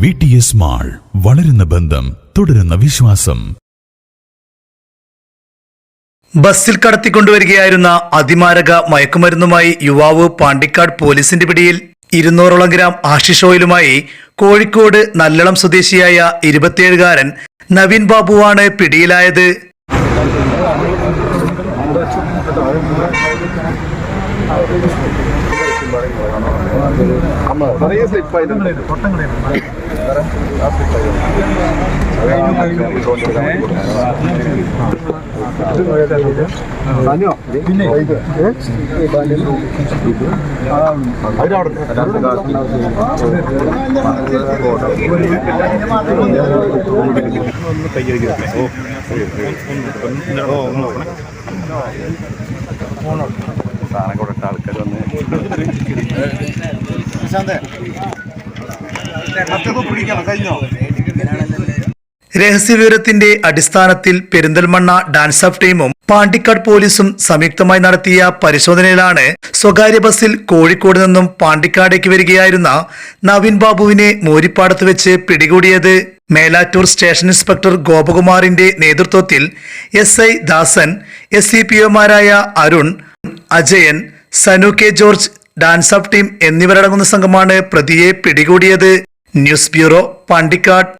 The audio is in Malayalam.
വി ടി എസ് മാൾ വളരുന്ന ബന്ധം തുടരുന്ന വിശ്വാസം. ബസ്സിൽ കടത്തിക്കൊണ്ടുവരികയായിരുന്ന അതിമാരക മയക്കുമരുന്നുമായി യുവാവ് പാണ്ടിക്കാട് പോലീസിന്റെ പിടിയിൽ ഇരുന്നൂറോളം ഗ്രാം ആഷിഷ് ഓയിലുമായി കോഴിക്കോട് നല്ലളം സ്വദേശിയായ ഇരുപത്തിയേഴുകാരൻ നവീൻ ബാബുവാണ് പിടിയിലായത്. ஆமாம் நிறைய ஸ்லிப் ஆயிடுது കയ്യിരിക്കട്ടെ ഓ ഓ ഓ ഓ ഓ ഓ ഓ രഹസ്യവിവരത്തിന്റെ അടിസ്ഥാനത്തിൽ പെരിന്തൽമണ്ണ ഡാൻസ് ഓഫ് ടീമും പാണ്ടിക്കാട് പോലീസും സംയുക്തമായി നടത്തിയ പരിശോധനയിലാണ് സ്വകാര്യ ബസ്സിൽ കോഴിക്കോട് നിന്നും പാണ്ടിക്കാടേക്ക് വരികയായിരുന്ന നവീൻ ബാബുവിനെ മോരിപ്പാടത്ത് വെച്ച് പിടികൂടിയത് മേലാറ്റൂർ സ്റ്റേഷൻ ഇൻസ്പെക്ടർ ഗോപകുമാറിന്റെ നേതൃത്വത്തിൽ S I Dasan S C P ഒമാരായ Arun Ajayan Sanu K George DANSAF team എന്നിവരടങ്ങുന്ന സംഘമാണ് പ്രതിയെ പിടികൂടിയത്. News bureau Pandikkad.